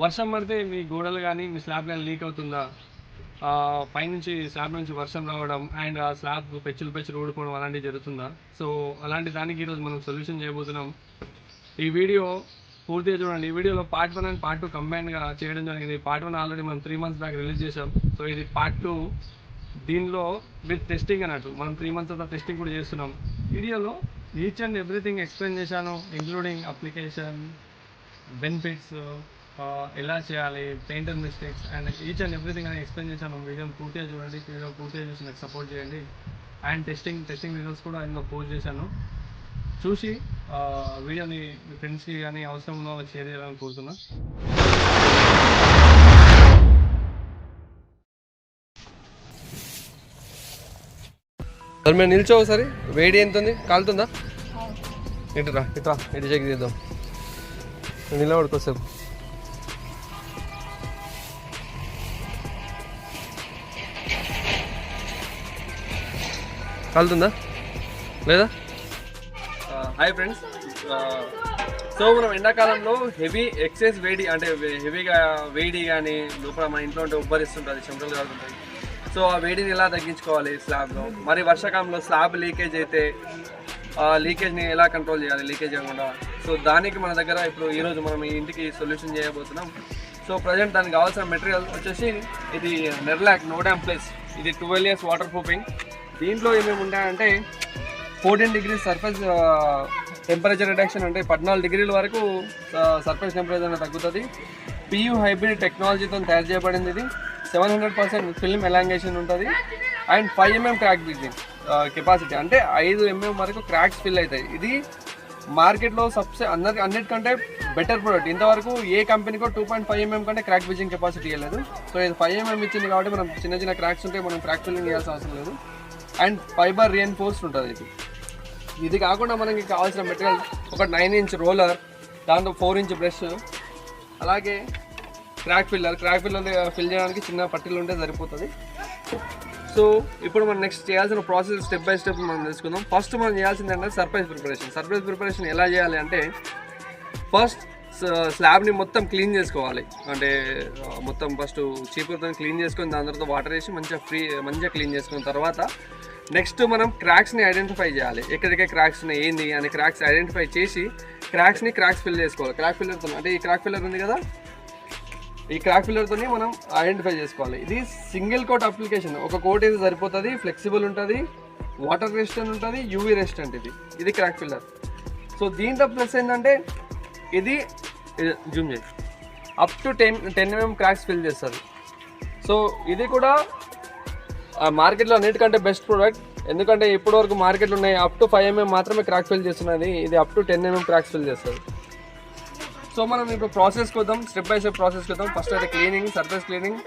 వర్షం పడితే మీ గోడలు కానీ మీ స్లాబ్ కానీ లీక్ అవుతుందా? పైనుంచి స్లాబ్ నుంచి వర్షం రావడం అండ్ ఆ స్లాబ్ పెచ్చులు పెచ్చులు ఊడిపోవడం అలాంటివి జరుగుతుందా? సో అలాంటి దానికి ఈరోజు మనం సొల్యూషన్ చేయబోతున్నాం. ఈ వీడియో పూర్తిగా చూడండి. ఈ వీడియోలో part one and part two కంబైన్గా చేయడం జరిగింది. పార్ట్ వన్ ఆల్రెడీ మనం త్రీ మంత్స్ బ్యాక్ రిలీజ్ చేసాం సో ఇది పార్ట్ టూ. దీనిలో విత్ టెస్టింగ్ అన్నట్టు. మనం త్రీ మంత్స్ తర్వాత టెస్టింగ్ కూడా చేస్తున్నాం. వీడియోలో ఈచ్ అండ్ ఎవ్రీథింగ్ ఎక్స్ప్లెయిన్ చేశాను ఇంక్లూడింగ్ అప్లికేషన్ బెనిఫిట్స్ ఎలా చేయాలి? Painter mistakes and each and everything అని ఎక్స్ప్లెయిన్ చేశాను. వీడియోని పూర్తిగా చూడండి వీడియో పూర్తిగా చూసి నాకు సపోర్ట్ చేయండి. అండ్ టెస్టింగ్ టెస్టింగ్ రిజల్ట్స్ కూడా ఇందులో పోస్ట్ చేశాను. చూసి ఆ, వీడియోని మీ ఫ్రెండ్స్కి కానీ అవసరం ఉన్న వాళ్ళకి షేర్ చేయాలని కోరుతున్నా. సరే మేము నిల్చో ఒకసారి. వేడి ఎంత ఉంది కాలుతుందా ఇటు రా ఇటు రా ఇటు చెక్ చేద్దాం. నిలబడుకోసేపు కాలుతుందా? లేదా? Hi friends. సో మనం ఎండాకాలంలో హెవీ ఎక్సైజ్ వేడి అంటే హెవీగా వేడి కానీ లోపల మన ఇంట్లో ఉంటే ఉబ్బరిస్తుంటుంది చెమటలు కాలుతుంటుంది సో ఆ వేడిని ఎలా తగ్గించుకోవాలి స్లాబ్లో? మరి వర్షాకాలంలో స్లాబ్ లీకేజ్ అయితే ఆ లీకేజ్ని ఎలా కంట్రోల్ చేయాలి? లీకేజ్ అవ్వకుండా సో దానికి మన దగ్గర ఇప్పుడు ఈరోజు మనం ఈ ఇంటికి సొల్యూషన్ చేయబోతున్నాం. సో ప్రజెంట్ దానికి కావాల్సిన మెటీరియల్ వచ్చేసి ఇది నెర్లాక్ నోడామ్ ప్లేస్ ఇది ట్వెల్వ్ ఇయర్స్ వాటర్ ప్రూఫింగ్. దీంట్లో ఏమేమి ఉంటాయంటే fourteen degree surface temperature reduction అంటే పద్నాలుగు డిగ్రీల వరకు సర్ఫేస్ టెంపరేచర్ అనేది తగ్గుతుంది. పియూ హైబ్రిడ్ టెక్నాలజీతో తయారు చేయబడింది ఇది. Seven hundred percent film elongation ఉంటుంది. And five mm crack bridging capacity అంటే ఐదు ఎంఎం వరకు క్రాక్స్ ఫిల్ అవుతాయి ఇది మార్కెట్లో సబ్సే అందరి అన్నిటికంటే బెటర్ ప్రోడక్ట్ ఇంతవరకు ఏ కంపెనీకో టూ పాయింట్ ఫైవ్ ఎంఎం కంటే క్రాక్ బిజింగ్ కెపాసిటీ ఇవ్వలేదు. సో ఇది ఫైవ్ ఎంఎం mm ఇచ్చింది కాబట్టి మనం చిన్న చిన్న క్రాక్స్ ఉంటే మనం క్రాక్ ఫిల్లింగ్ చేయాల్సిన అవసరం లేదు. అండ్ ఫైబర్ రియన్ఫోర్స్డ్ ఉంటుంది ఇది. ఇది కాకుండా మనకి కావాల్సిన మెటీరియల్ ఒక నైన్ ఇంచ్ రోలర్ దాంతో ఫోర్ ఇంచ్ బ్రష్ అలాగే crack filler crack filler fill చేయడానికి చిన్న పట్టీలు ఉంటే సరిపోతుంది. సో ఇప్పుడు మనం నెక్స్ట్ చేయాల్సిన ప్రాసెస్ స్టెప్ బై స్టెప్ మనం తెలుసుకుందాం. ఫస్ట్ మనం చేయాల్సింది అంటే సర్ప్రైజ్ ప్రిపరేషన్ సర్ప్రైజ్ ప్రిపరేషన్ ఎలా చేయాలి అంటే ఫస్ట్ స్లాబ్ని మొత్తం క్లీన్ చేసుకోవాలి. అంటే మొత్తం ఫస్ట్ చీపురుతో క్లీన్ చేసుకొని దాని తర్వాత వాటర్ వేసి మంచిగా ఫ్రీ మంచిగా క్లీన్ చేసుకున్న తర్వాత నెక్స్ట్ మనం క్రాక్స్ని ఐడెంటిఫై చేయాలి. ఎక్కడికే క్రాక్స్ ఉన్నాయి ఏంది అని క్రాక్స్ ఐడెంటిఫై చేసి క్రాక్స్ని క్రాక్స్ ఫిల్ చేసుకోవాలి. క్రాక్ ఫిల్లర్తో అంటే ఈ క్రాక్ ఫిల్లర్ ఉంది కదా? ఈ క్రాక్ ఫిల్లర్తో మనం ఐడెంటిఫై చేసుకోవాలి. ఇది సింగిల్ కోట్ అప్లికేషన్ ఒక కోట్ అయితే సరిపోతుంది ఫ్లెక్సిబుల్ ఉంటుంది వాటర్ రెసిస్టెంట్ ఉంటుంది యూవీ రెసిస్టెంట్ ఇది. ఇది క్రాక్ ఫిల్లర్ సో దీంట్లో ప్లస్ ఏంటంటే ఇది జూమ్ చేసి up to ten ten mm cracks fill చేస్తుంది. సో ఇది కూడా మార్కెట్లో అన్నిటికంటే బెస్ట్ ప్రోడక్ట్ ఎందుకంటే ఇప్పటివరకు మార్కెట్లో ఉన్నాయి అప్ టు ఫైవ్ ఎంఎం మాత్రమే క్రాక్ ఫిల్ చేస్తున్నది. ఇది up to ten mm cracks fill చేస్తుంది. సో మనం ఇప్పుడు ప్రాసెస్ కొద్దాం స్టెప్ బై స్టెప్ ప్రాసెస్ కొద్దాం. ఫస్ట్ అయితే cleaning surface cleaning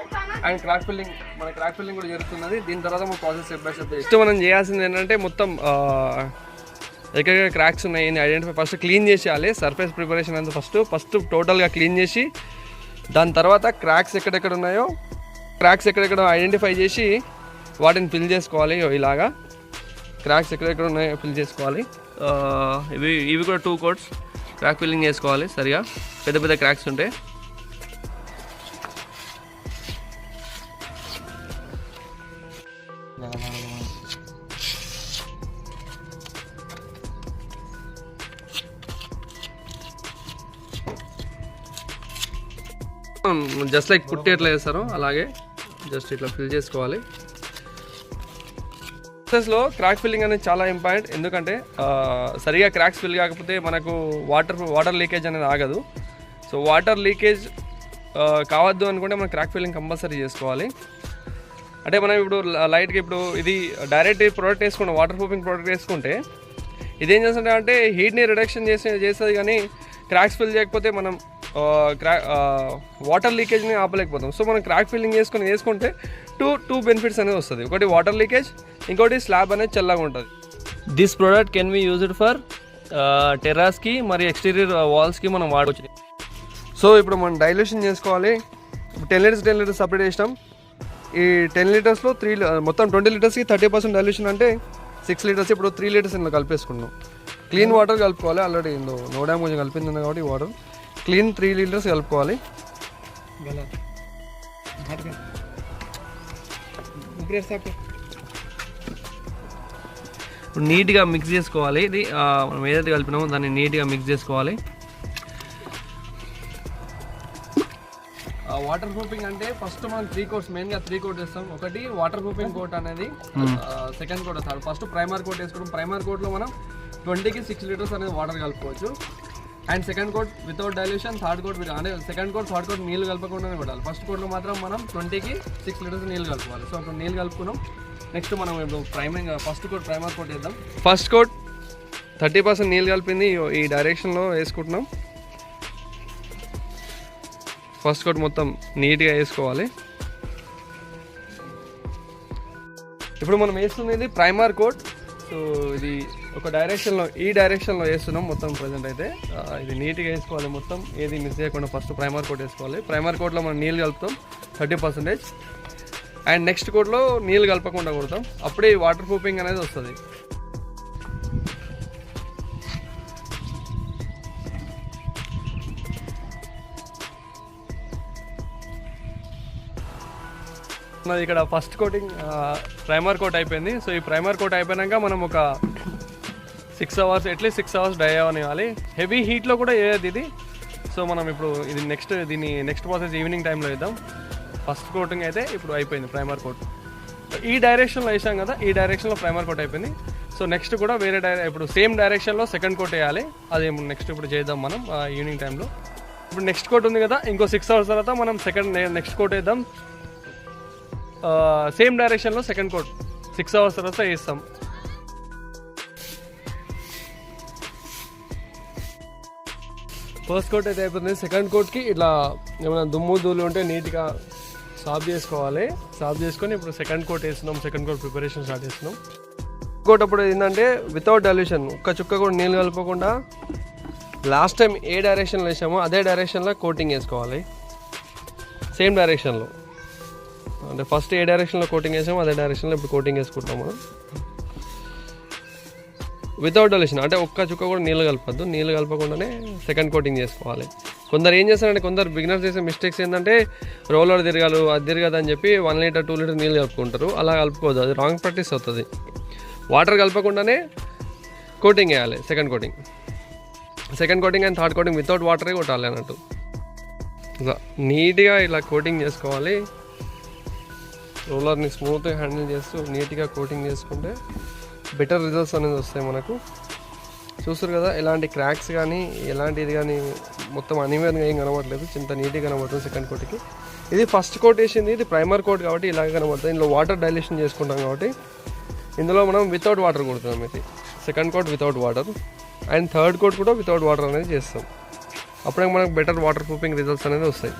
and crack filling మన క్రాక్ ఫిల్లింగ్ కూడా జరుగుతున్నది. దీని తర్వాత మనం process step by step first మనం చేయాల్సింది ఏంటంటే మొత్తం ఎక్కడెక్కడ క్రాక్స్ ఉన్నాయి ఐడెంటిఫై ఫస్ట్ క్లీన్ చేసేయాలి. సర్ఫేస్ ప్రిపరేషన్ అంతా ఫస్ట్ ఫస్ట్ టోటల్గా క్లీన్ చేసి దాని తర్వాత క్రాక్స్ ఎక్కడెక్కడ ఉన్నాయో క్రాక్స్ ఎక్కడెక్కడ ఐడెంటిఫై చేసి వాటిని ఫిల్ చేసుకోవాలి. ఇలాగా క్రాక్స్ ఎక్కడెక్కడ ఉన్నాయో ఫిల్ చేసుకోవాలి. ఇవి ఇవి కూడా టూ కోట్స్ క్రాక్ ఫిల్లింగ్ చేసుకోవాలి సరిగా. పెద్ద పెద్ద క్రాక్స్ ఉంటాయి. జస్ట్ లైక్ పుట్టి ఎట్లా చేస్తారో అలాగే జస్ట్ ఇట్లా ఫిల్ చేసుకోవాలి. ప్రాసెస్లో క్రాక్ ఫిల్లింగ్ అనేది చాలా ఇంపార్టెంట్ ఎందుకంటే సరిగా క్రాక్స్ ఫిల్ కాకపోతే మనకు వాటర్ వాటర్ లీకేజ్ అనేది ఆగదు. సో వాటర్ లీకేజ్ కావద్దు అనుకుంటే మనం క్రాక్ ఫిల్లింగ్ కంపల్సరీ చేసుకోవాలి. అంటే మనం ఇప్పుడు లైట్గా ఇప్పుడు ఇది డైరెక్ట్ ప్రోడక్ట్ వేసుకుంటే వాటర్ ప్రూఫింగ్ ప్రోడక్ట్ వేసుకుంటే ఇదేం చేస్తుంటే అంటే హీట్ని రిడక్షన్ చేసి చేస్తుంది కానీ క్రాక్స్ ఫిల్ చేయకపోతే మనం క్రా వాటర్ లీకేజ్ని ఆపలేకపోతాం. సో మనం క్రాక్ ఫిల్లింగ్ చేసుకొని వేసుకుంటే టూ టూ బెనిఫిట్స్ అనేది వస్తుంది. ఒకటి వాటర్ లీకేజ్ ఇంకోటి స్లాబ్ అనేది చల్లగా ఉంటుంది. This product can be used for టెర్రాస్కి మరి ఎక్స్టీరియర్ వాల్స్కి మనం వాడవచ్చు సో ఇప్పుడు మనం డైల్యూషన్ చేసుకోవాలి. Ten litres ten litres separate చేసినాం. ఈ టెన్ లీటర్స్లో త్రీ మొత్తం ట్వంటీ లీటర్స్కి థర్టీ పర్సెంట్ డైల్యూషన్ అంటే సిక్స్ లీటర్స్ ఇప్పుడు త్రీ లీటర్స్ ఇందులో కలిపేసుకున్నాం. క్లీన్ వాటర్ కలుపుకోవాలి ఆల్రెడీ ఇందులో నో డ్యామ్ కొంచెం కలిపింది కాబట్టి వాటర్ క్లీన్ త్రీ లీటర్స్ కలుపుకోవాలి. ఇప్పుడు నీట్గా మిక్స్ చేసుకోవాలి. ఇది మనం ఏదైతే కలిపినామో దాన్ని నీట్గా మిక్స్ చేసుకోవాలి. వాటర్ ప్రూఫింగ్ అంటే ఫస్ట్ మనం త్రీ కోట్స్ మెయిన్గా త్రీ కోట్ చేస్తాం. ఒకటి వాటర్ ప్రూఫింగ్ కోట్ అనేది సెకండ్ కోట్ వస్తాడు ఫస్ట్ ప్రైమర్ కోట్ వేసుకోవడం ప్రైమర్ కోట్లో మనం ట్వంటీకి సిక్స్ లీటర్స్ అనేది వాటర్ కలుపుకోవచ్చు. And second coat without dilution third coat అంటే సెకండ్ కోట్ థర్డ్ కోట్ నీళ్ళు కలపకుండానే పెట్టాలి ఫస్ట్ కోట్లో మాత్రం మనం ట్వంటీకి సిక్స్ లీటర్స్ నీళ్ళు కలుపుకోవాలి. సో అప్పుడు నీళ్ళు కలుపుకున్నాం. నెక్స్ట్ మనం ఇప్పుడు priming first coat primer coat వేద్దాం ఫస్ట్ కోట్ థర్టీ పర్సెంట్ నీళ్ళు కలిపింది ఈ డైరెక్షన్లో వేసుకుంటున్నాం. ఫస్ట్ కోట్ మొత్తం నీట్గా వేసుకోవాలి. ఇప్పుడు మనం వేస్తుంది ప్రైమర్ కోట్ సో ఇది ఒక డైరెక్షన్లో ఈ డైరెక్షన్లో వేస్తున్నాం మొత్తం ప్రజెంట్ అయితే. ఇది నీట్గా వేసుకోవాలి మొత్తం. ఏది మిస్ చేయకుండా ఫస్ట్ ప్రైమర్ కోట్ వేసుకోవాలి. ప్రైమర్ కోట్లో మనం నీళ్ళు కలుపుతాం థర్టీ పర్సెంటేజ్ అండ్ నెక్స్ట్ కోట్లో నీళ్ళు కలపకుండా కొడతాం. అప్పుడే వాటర్ ప్రూఫింగ్ అనేది వస్తుంది. ఇక్కడ ఫస్ట్ కోటింగ్ ప్రైమర్ కోట్ అయిపోయింది. సో ఈ ప్రైమర్ కోట్ అయిపోయాక మనం ఒక six hours at least six hours dry అవనివ్వాలి. Heavy హీట్లో కూడా వేయదు ఇది. సో మనం ఇప్పుడు ఇది నెక్స్ట్ దీన్ని నెక్స్ట్ ప్రాసెస్ ఈవినింగ్ టైంలో వేద్దాం ఫస్ట్ కోటింగ్ అయితే ఇప్పుడు అయిపోయింది ప్రైమర్ కోట్ ఈ డైరెక్షన్లో వేసాం కదా ఈ డైరెక్షన్లో ప్రైమర్ కోట్ అయిపోయింది. సో నెక్స్ట్ కూడా వేరే డైరె ఇప్పుడు సేమ్ డైరెక్షన్లో సెకండ్ కోట్ వేయాలి. అది నెక్స్ట్ ఇప్పుడు చేద్దాం మనం ఈవినింగ్ టైంలో ఇప్పుడు నెక్స్ట్ కోట్ ఉంది కదా ఇంకో సిక్స్ అవర్స్ తర్వాత మనం సెకండ్ నెక్స్ట్ కోట్ వేద్దాం. సేమ్ డైరెక్షన్లో సెకండ్ కోట్ సిక్స్ అవర్స్ తర్వాత వేస్తాం. ఫస్ట్ కోట్ అయితే అయిపోతుంది. సెకండ్ కోట్కి ఇట్లా ఏమైనా దుమ్ము దూలు ఉంటే నీట్గా సాఫ్ చేసుకోవాలి. సాఫ్ చేసుకొని ఇప్పుడు సెకండ్ కోట్ వేస్తున్నాం. సెకండ్ కోట్ ప్రిపరేషన్ స్టార్ట్ చేస్తున్నాం. కోట్ అప్పుడు ఏంటంటే వితౌట్ డైల్యూషన్ ఒక్క చుక్క కూడా నీళ్ళు కలపకుండా లాస్ట్ టైం ఏ డైరెక్షన్లో వేసామో అదే డైరెక్షన్లో కోటింగ్ వేసుకోవాలి. సేమ్ డైరెక్షన్లో అంటే ఫస్ట్ ఏ డైరెక్షన్లో కోటింగ్ వేసామో అదే డైరెక్షన్లో ఇప్పుడు కోటింగ్ వేసుకుంటాము వితౌట్ డొలేషన్ అంటే ఒక్క చుక్క కూడా నీళ్ళు కలపద్దు. నీళ్ళు కలపకుండానే సెకండ్ కోటింగ్ చేసుకోవాలి. కొందరు ఏం చేస్తారంటే కొందరు బిగినర్స్ చేసే మిస్టేక్స్ ఏంటంటే రోలర్ తిరగాలు అది తిరగదు అని చెప్పి వన్ లీటర్ టూ లీటర్ నీళ్ళు కలుపుకుంటారు. అలా కలుపుకోవద్దు. అది రాంగ్ ప్రాక్టీస్ అవుతుంది. వాటర్ కలపకుండానే కోటింగ్ వేయాలి second coating second coating and third coating without వాటరే కొట్టాలి అన్నట్టు. ఇలా నీట్గా ఇలా కోటింగ్ చేసుకోవాలి. రోలర్ని స్మూత్గా హ్యాండిల్ చేస్తూ నీట్గా కోటింగ్ చేసుకుంటే బెటర్ రిజల్ట్స్ అనేది వస్తాయి మనకు. చూస్తారు కదా ఎలాంటి క్రాక్స్ కానీ ఎలాంటిది కానీ మొత్తం అనివేదంగా ఏం కనబడలేదు. చింత నీట్గా కనబడుతుంది సెకండ్ కోట్కి ఇది ఫస్ట్ కోట్ వేసింది ఇది ప్రైమర్ కోట్ కాబట్టి ఇలాగే కనబడుతుంది. ఇందులో వాటర్ డైలేషన్ చేసుకుంటాం కాబట్టి ఇందులో మనం వితౌట్ వాటర్ కొడుతున్నాం ఇది. Second coat without water and third coat కూడా వితౌట్ వాటర్ అనేది చేస్తాం. అప్పుడే మనకు బెటర్ వాటర్ ప్రూఫింగ్ రిజల్ట్స్ అనేది వస్తాయి.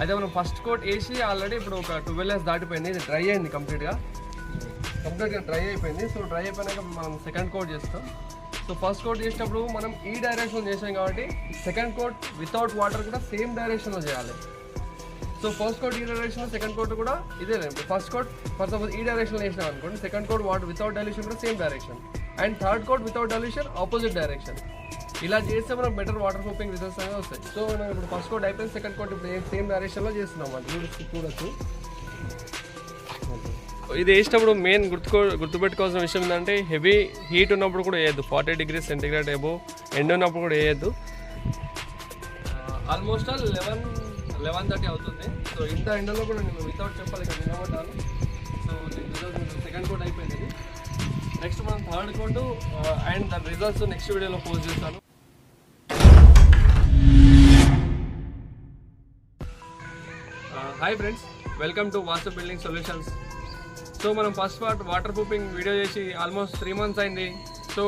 అయితే మనం ఫస్ట్ కోట్ వేసి ఆల్రెడీ ఇప్పుడు ఒక ట్వెల్వ్ ఇయర్స్ దాటిపోయింది. ఇది డ్రై అయింది కంప్లీట్గా కంప్లీట్గా డ్రై అయిపోయింది. సో డ్రై అయిపోయినాక మనం సెకండ్ కోట్ చేస్తాం. సో ఫస్ట్ కోట్ చేసినప్పుడు మనం e ఈ డైరెక్షన్లో చేసాం కాబట్టి సెకండ్ కోట్ వితౌట్ వాటర్ కూడా సేమ్ డైరెక్షన్లో చేయాలి. సో ఫస్ట్ కోట్ ఈ డైరెక్షన్లో సెకండ్ కోట్ కూడా ఇదే ఫస్ట్ కోట్ ఫర్ సపోజ్ ఈ డైరెక్షన్లో వేసినాం అనుకోండి second coat water without dilution కూడా same direction and third coat without dilution opposite direction ఇలా చేస్తే మనం బెటర్ వాటర్ ప్రూఫింగ్ రిజల్ట్స్ అనేవి వస్తాయి. సో మనం ఇప్పుడు ఫస్ట్ కోట్ అయిపోయింది సెకండ్ కోట్ ఇప్పుడు సేమ్ డైరెక్షన్లో చేస్తున్నాం అది చూడొచ్చు. ఇది వేసినప్పుడు మెయిన్ గుర్తుకో గుర్తుపెట్టుకోవాల్సిన విషయం ఏంటంటే హెవీ హీట్ ఉన్నప్పుడు కూడా వేయద్దు. Forty degrees centigrade above and ఉన్నప్పుడు కూడా వేయద్దు. Almost all eleven eleven thirty అవుతుంది. సో ఇంత ఎండలో కూడా నేను వితౌట్ చెప్పాలి ఇక్కడ నిలబడ్డాను. సో సెకండ్ కోట్ అయిపోయింది. నెక్స్ట్ మనం థర్డ్ కోట్ అండ్ దాని రిజల్ట్స్ నెక్స్ట్ వీడియోలో పోస్ట్ చేస్తాను. Hi friends welcome to Vastu building solutions so మనం first part water proofing video చేసి ఆల్మోస్ట్ త్రీ మంత్స్ అయింది. సో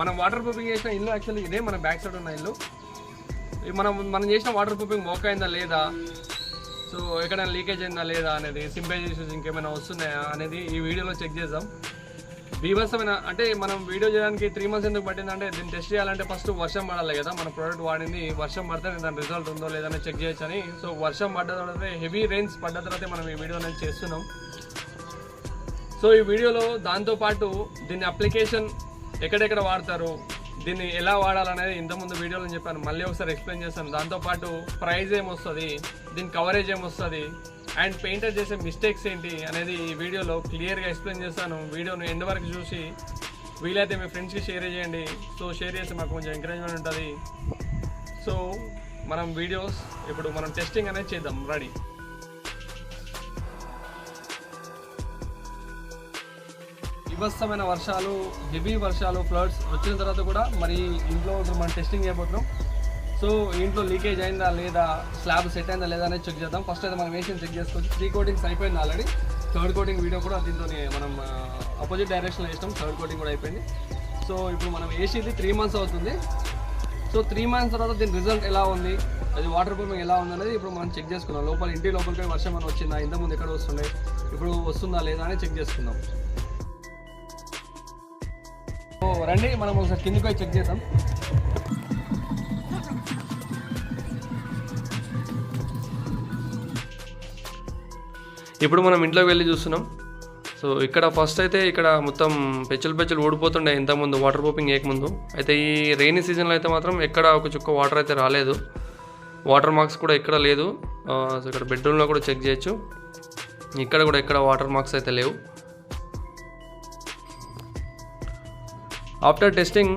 మనం వాటర్ ప్రూఫింగ్ చేసిన ఇల్లు యాక్చువల్లీ ఇదే మన బ్యాక్ సైడ్ ఉన్న ఇల్లు. మనం మనం చేసిన వాటర్ ప్రూఫింగ్ వర్క్ అయిందా లేదా? సో ఎక్కడైనా లీకేజ్ అయిందా లేదా అనేది సింపేజ్ ఇష్యూస్ ఇంకేమైనా వస్తున్నాయా అనేది ఈ వీడియోలో చెక్ చేద్దాం. బీభత్సమైన అంటే మనం వీడియో చేయడానికి త్రీ మంత్స్ ఎందుకు పట్టిందంటే దీన్ని టెస్ట్ చేయాలంటే ఫస్ట్ వర్షం పడాలి కదా. మన ప్రోడక్ట్ వాడింది వర్షం పడితే దాని రిజల్ట్ ఉందో లేదని చెక్ చేయొచ్చని. సో వర్షం పడ్డ తర్వాత హెవీ రెయిన్స్ పడ్డ తర్వాత మనం ఈ వీడియో అనేది చేస్తున్నాం. సో ఈ వీడియోలో దాంతోపాటు దీని అప్లికేషన్ ఎక్కడెక్కడ వాడతారు దీన్ని ఎలా వాడాలనేది ఇంతకుముందు వీడియోలో చెప్పాను. మళ్ళీ ఒకసారి ఎక్స్ప్లెయిన్ చేస్తాను. దాంతోపాటు ప్రైజ్ ఏమొస్తుంది దీని కవరేజ్ ఏమొస్తుంది అండ్ పెయింటర్ చేసే మిస్టేక్స్ ఏంటి అనేది ఈ వీడియోలో క్లియర్గా ఎక్స్ప్లెయిన్ చేస్తాను. వీడియోను ఎండ్ వరకు చూసి వీలైతే మీ ఫ్రెండ్స్కి షేర్ చేయండి. సో షేర్ చేస్తే మాకు కొంచెం ఎంకరేజ్మెంట్ ఉంటుంది. సో మనం వీడియోస్ ఇప్పుడు మనం టెస్టింగ్ అనేది చేద్దాం. రెడీ విభత్సమైన వర్షాలు హెవీ వర్షాలు ఫ్లడ్స్ వచ్చిన తర్వాత కూడా మరి ఇంట్లో ఇప్పుడు మనం టెస్టింగ్ చేయబోతున్నాం. సో ఇంట్లో లీకేజ్ అయిందా లేదా స్లాబ్ సెట్ అయిందా లేదా అనేది చెక్ చేద్దాం. ఫస్ట్ అయితే మనం వేసి చెక్ చేసుకోవచ్చు. త్రీ కోటింగ్స్ అయిపోయింది ఆల్రెడీ థర్డ్ కోటింగ్ వీడియో కూడా దీంతో మనం అపోజిట్ డైరెక్షన్లో వేసినాం థర్డ్ కోటింగ్ కూడా అయిపోయింది. సో ఇప్పుడు మనం వేసేది త్రీ మంత్స్ అవుతుంది. సో త్రీ మంత్స్ తర్వాత దీని రిజల్ట్ ఎలా ఉంది? అది వాటర్ ప్రూఫింగ్ ఎలా ఉందనేది ఇప్పుడు మనం చెక్ చేసుకున్నాం. లోపల ఇంటి లోపలికి వర్షం అని వచ్చిందా? ఇంతకుముందు ఎక్కడ వస్తుండే? ఇప్పుడు వస్తుందా లేదా అని చెక్ చేసుకుందాం. రండి మనం ఒకసారి కిందికి పోయి చెక్ చేద్దాం. ఇప్పుడు మనం ఇంట్లోకి వెళ్ళి చూస్తున్నాం. సో ఇక్కడ ఫస్ట్ అయితే ఇక్కడ మొత్తం పెచ్చులు పెచ్చులు ఓడిపోతుండే ఇంతకుముందు వాటర్ పంపింగ్ ముందు అయితే ఈ రెయినీ సీజన్లో అయితే మాత్రం ఎక్కడ ఒక చుక్క వాటర్ అయితే రాలేదు. వాటర్ మార్క్స్ కూడా ఎక్కడ లేదు. సో ఇక్కడ బెడ్రూమ్లో కూడా చెక్ చేయొచ్చు. ఇక్కడ కూడా ఎక్కడ వాటర్ మార్క్స్ అయితే లేవు. ఆఫ్టర్ టెస్టింగ్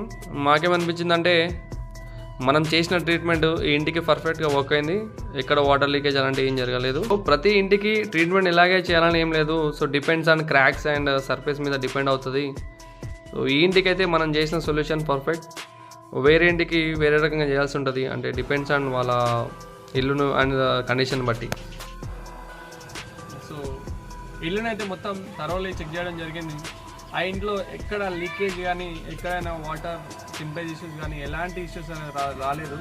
మాకేమనిపించిందంటే మనం చేసిన ట్రీట్మెంట్ ఈ ఇంటికి పర్ఫెక్ట్గా వర్క్ అయింది. ఎక్కడ వాటర్ లీకేజ్ అలాంటి ఏం జరగలేదు. ప్రతి ఇంటికి ట్రీట్మెంట్ ఇలాగే చేయాలని ఏం లేదు. So depends on cracks and surface మీద డిపెండ్ అవుతుంది. సో ఈ ఇంటికి అయితే మనం చేసిన సొల్యూషన్ పర్ఫెక్ట్ వేరే ఇంటికి వేరే రకంగా చేయాల్సి ఉంటుంది. అంటే డిపెండ్స్ ఆన్ వాళ్ళ ఇల్లును అండ్ కండిషన్ బట్టి. సో ఇల్లునైతే మొత్తం తర్వాత చెక్ చేయడం జరిగింది. ఆ ఇంట్లో ఎక్కడ లీకేజ్ కానీ ఎక్కడైనా వాటర్ సింపేజ్ ఇష్యూస్ కానీ ఎలాంటి ఇష్యూస్ అనేది రాలేదు.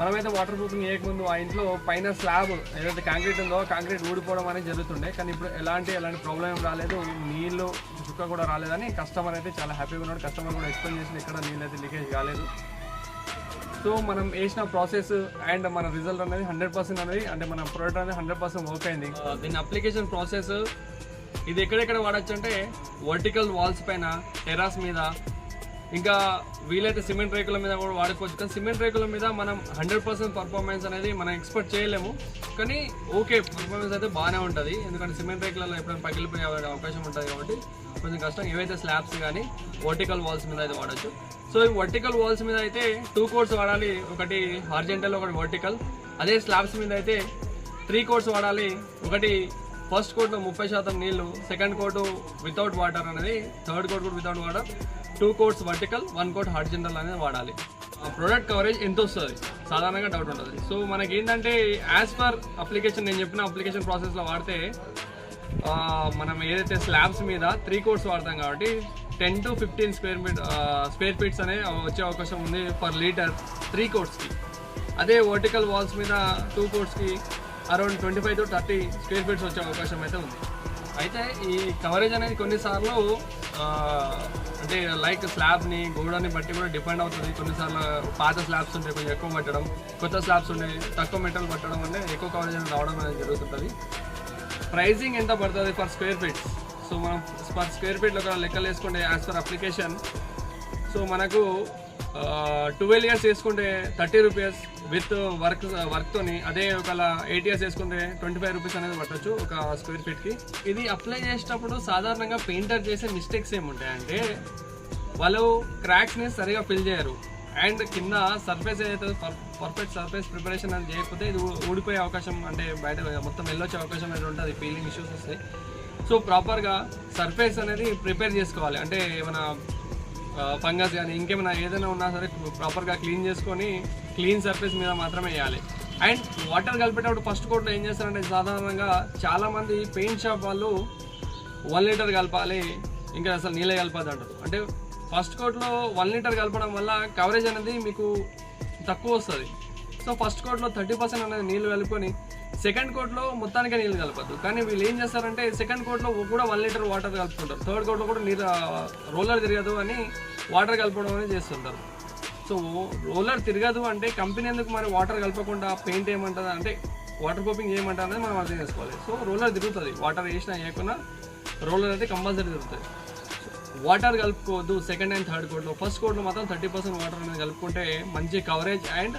మనమైతే వాటర్ ప్రూఫింగ్ చేయకముందు ఆ ఇంట్లో పైన స్లాబ్ ఏదైతే కాంక్రీట్ ఉందో కాంక్రీట్ ఊడిపోవడం అనేది జరుగుతుండే. కానీ ఇప్పుడు ఎలాంటి ఎలాంటి ప్రాబ్లం ఏం రాలేదు. నీళ్ళు చుక్క కూడా రాలేదని కస్టమర్ అయితే చాలా హ్యాపీగా ఉన్నాడు. కస్టమర్ కూడా ఎక్స్ప్లెయిన్ చేసి ఎక్కడ నీళ్ళు అయితే లీకేజ్ కాలేదు. సో మనం వేసిన ప్రాసెస్ అండ్ మన రిజల్ట్ అనేది హండ్రెడ్ పర్సెంట్ అనేది అంటే మన ప్రోడక్ట్ అనేది హండ్రెడ్ పర్సెంట్ వర్క్ అయింది. దీని అప్లికేషన్ ప్రాసెస్ ఇది ఎక్కడెక్కడ వాడచ్చు అంటే వర్టికల్ వాల్స్ పైన టెరాస్ మీద. ఇంకా వీలైతే సిమెంట్ రేకుల మీద కూడా వాడుకోవచ్చు. కానీ సిమెంట్ రేకుల మీద మనం హండ్రెడ్ పర్సెంట్ పర్ఫార్మెన్స్ అనేది మనం ఎక్స్పెక్ట్ చేయలేము. కానీ ఓకే పర్ఫార్మెన్స్ అయితే బాగానే ఉంటుంది. ఎందుకంటే సిమెంట్ రేకులలో ఎప్పుడైనా పగిలిపోయే అవకాశం ఉంటుంది కాబట్టి కొంచెం కష్టం. ఏవైతే స్లాబ్స్ కానీ వర్టికల్ వాల్స్ మీద అయితే వాడచ్చు. సో ఈ వర్టికల్ వాల్స్ మీద అయితే టూ కోర్స్ వాడాలి. ఒకటి హార్జెంటల్ ఒకటి వర్టికల్. అదే స్లాబ్స్ మీద అయితే త్రీ కోర్స్ వాడాలి. ఒకటి ఫస్ట్ కోట్లో ముప్పై శాతం నీళ్ళు సెకండ్ కోటు వితౌట్ వాటర్ అనేది థర్డ్ కోట్ కూడా without water two coats vertical one coat horizontal అనేది వాడాలి. ప్రొడక్ట్ కవరేజ్ ఎంత వస్తుంది? సాధారణంగా డౌట్ ఉంటుంది. సో మనకి ఏంటంటే యాజ్ పర్ అప్లికేషన్ నేను చెప్పిన అప్లికేషన్ ప్రాసెస్లో వాడితే మనం ఏదైతే స్లాబ్స్ మీద త్రీ కోట్స్ వాడతాం కాబట్టి ten to fifteen square feet square feets అనే వచ్చే అవకాశం ఉంది పర్ లీటర్ త్రీ కోట్స్కి అదే వర్టికల్ వాల్స్ మీద two కోట్స్కి around twenty five to thirty square feets వచ్చే అవకాశం అయితే ఉంది. అయితే ఈ కవరేజ్ అనేది కొన్నిసార్లు అంటే లైక్ స్లాబ్ని గోడని బట్టి కూడా డిపెండ్ అవుతుంది. కొన్నిసార్లు పాత స్లాబ్స్ ఉంటే కొంచెం ఎక్కువ పట్టడం కొత్త స్లాబ్స్ ఉండే తక్కువ మెటల్ పట్టడం అంటే ఎక్కువ కవరేజ్ అనేది రావడం అనేది జరుగుతుంటుంది. ప్రైజింగ్ ఎంత పడుతుంది పర్ స్క్వేర్ ఫీట్ సో మనం పర్ స్క్వేర్ ఫీట్లో ఒక లెక్కలు వేసుకుంటే యాజ్ పర్ అప్లికేషన్ సో మనకు ట్వెల్వ్ ఇయర్స్ వేసుకుంటే థర్టీ రూపీస్ విత్ వర్క్ వర్క్తోని అదే ఒక ఎయిట్ ఇయర్స్ వేసుకుంటే ట్వంటీ ఫైవ్ రూపీస్ అనేది పట్టచ్చు ఒక స్క్వేర్ ఫీట్కి ఇది అప్లై చేసేటప్పుడు సాధారణంగా పెయింటర్ చేసే మిస్టేక్స్ ఏముంటాయంటే వాళ్ళు క్రాక్స్ని సరిగా ఫిల్ చేయరు. అండ్ కింద సర్ఫేస్ ఏదైతే పర్ఫెక్ట్ సర్ఫేస్ ప్రిపరేషన్ అని చేయకపోతే ఇది ఊడిపోయే అవకాశం అంటే బయట మొత్తం వెళ్ళొచ్చే అవకాశం అనేది ఉంటుంది ఫీలింగ్ ఇష్యూస్ వస్తాయి. సో ప్రాపర్గా సర్ఫేస్ అనేది ప్రిపేర్ చేసుకోవాలి. అంటే ఏమైనా ఫంగస్ కానీ ఇంకేమైనా ఏదైనా ఉన్నా సరే ప్రాపర్గా క్లీన్ చేసుకొని క్లీన్ సర్ఫేస్ మీద మాత్రమే వేయాలి. అండ్ వాటర్ కలిపేటప్పుడు ఫస్ట్ కోట్లో ఏం చేస్తారంటే సాధారణంగా చాలామంది పెయింట్ షాప్ వాళ్ళు వన్ లీటర్ కలపాలి ఇంకా అసలు నీళ్ళే కలపదు అంటారు. అంటే ఫస్ట్ కోట్లో వన్ లీటర్ కలపడం వల్ల కవరేజ్ అనేది మీకు తక్కువ వస్తుంది. సో ఫస్ట్ కోట్లో థర్టీ పర్సెంట్ అనేది నీళ్ళు కలుపుకొని సెకండ్ కోట్లో మొత్తానికి నీళ్ళు కలపద్దు. కానీ వీళ్ళు ఏం చేస్తారంటే సెకండ్ కోట్లో కూడా వన్ లీటర్ వాటర్ కలుపుకుంటారు. థర్డ్ కోట్లో కూడా నీరు రోలర్ తిరగదు అని వాటర్ కలపడం అనేది చేస్తుంటారు. సో రోలర్ తిరగదు అంటే కంపెనీ ఎందుకు మరి వాటర్ కలపకుండా పెయింట్ ఏమంటుంది అంటే వాటర్ ప్రూఫింగ్ ఏమంటుంది అనేది మనం అర్థం చేసుకోవాలి. సో రోలర్ తిరుగుతుంది. వాటర్ వేసినా వేయకుండా రోలర్ అయితే కంపల్సరీ తిరుగుతుంది. వాటర్ కలుపుకోవద్దు సెకండ్ అండ్ థర్డ్ కోట్లో. ఫస్ట్ కోట్లో మాత్రం థర్టీ పర్సెంట్ వాటర్ అనేది కలుపుకుంటే మంచి కవరేజ్ అండ్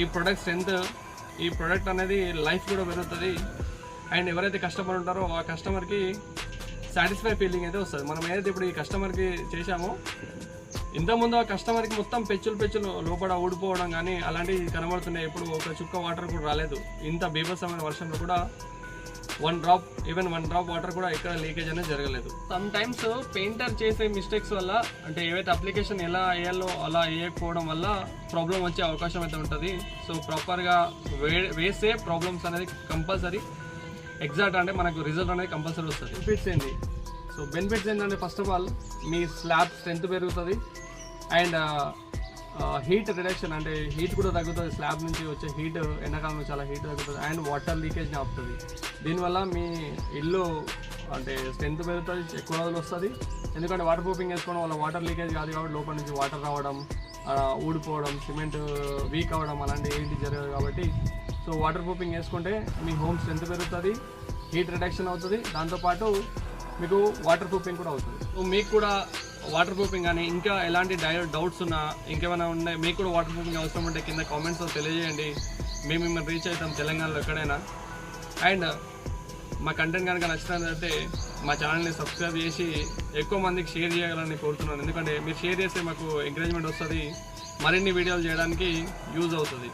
ఈ ప్రొడక్ట్ స్ట్రెంత్ ఈ ప్రోడక్ట్ అనేది లైఫ్ కూడా పెరుగుతుంది. అండ్ ఎవరైతే కస్టమర్ ఉంటారో ఆ కస్టమర్కి సాటిస్ఫై ఫీలింగ్ అయితే వస్తుంది. మనం ఏదైతే ఇప్పుడు ఈ కస్టమర్కి చేశామో ఇంతకుముందు ఆ కస్టమర్కి మొత్తం పెచ్చులు పెచ్చులు లోపల ఊడిపోవడం కానీ అలాంటివి కనబడుతున్నాయి. ఇప్పుడు ఒక చుక్క వాటర్ కూడా రాలేదు. ఇంత బీభత్సమైన వర్షంలో కూడా one drop even one drop water కూడా ఎక్కడ లీకేజ్ అనేది జరగలేదు. సమ్ టైమ్స్ పెయింటర్ చేసే మిస్టేక్స్ వల్ల అంటే ఏవైతే అప్లికేషన్ ఎలా వేయాలో అలా వేయకపోవడం వల్ల ప్రాబ్లం వచ్చే అవకాశం అయితే ఉంటుంది. సో ప్రాపర్గా వే వేసే ప్రాబ్లమ్స్ అనేది కంపల్సరీ ఎగ్జాక్ట్ అంటే మనకు రిజల్ట్ అనేది కంపల్సరీ వస్తుంది. బెనిఫిట్స్ ఏంటి? సో బెనిఫిట్స్ ఏంటంటే ఫస్ట్ ఆఫ్ ఆల్ మీ స్లాబ్ స్ట్రెంత్ పెరుగుతుంది. అండ్ హీట్ రిడక్షన్ అంటే హీట్ కూడా తగ్గుతుంది స్లాబ్ నుంచి వచ్చే హీట్ ఎండాకాలంలో చాలా హీట్ తగ్గుతుంది అండ్ వాటర్ లీకేజ్ని ఆపుతుంది. దీనివల్ల మీ ఇల్లు అంటే స్ట్రెంత్ పెరుగుతుంది ఎక్కువ రోజులు వస్తుంది. ఎందుకంటే వాటర్ ప్రూఫింగ్ వేసుకోవడం వల్ల వాటర్ లీకేజ్ కాదు కాబట్టి లోపల నుంచి వాటర్ రావడం ఊడిపోవడం సిమెంట్ వీక్ అవ్వడం అలాంటి ఏంటి జరగదు కాబట్టి. సో వాటర్ ప్రూఫింగ్ వేసుకుంటే మీ హోమ్ స్ట్రెంత్ పెరుగుతుంది హీట్ రిడక్షన్ అవుతుంది. దాంతోపాటు మీకు వాటర్ ప్రూఫింగ్ కూడా అవుతుంది. సో మీకు కూడా వాటర్ ప్రూఫింగ్ కానీ ఇంకా ఎలాంటి డై డౌట్స్ ఉన్నా ఇంకేమైనా ఉన్నాయి మీకు కూడా వాటర్ ప్రూఫింగ్ అవసరం ఉంటే కింద కామెంట్స్లో తెలియజేయండి. మేము మిమ్మల్ని రీచ్ అవుతాం తెలంగాణలో ఎక్కడైనా. అండ్ మా కంటెంట్ కనుక నచ్చినట్లయితే మా ఛానల్ని సబ్స్క్రైబ్ చేసి ఎక్కువ మందికి షేర్ చేయాలని కోరుతున్నాను. ఎందుకంటే మీరు షేర్ చేస్తే మాకు ఎంకరేజ్మెంట్ వస్తుంది. మరిన్ని వీడియోలు చేయడానికి యూజ్ అవుతుంది.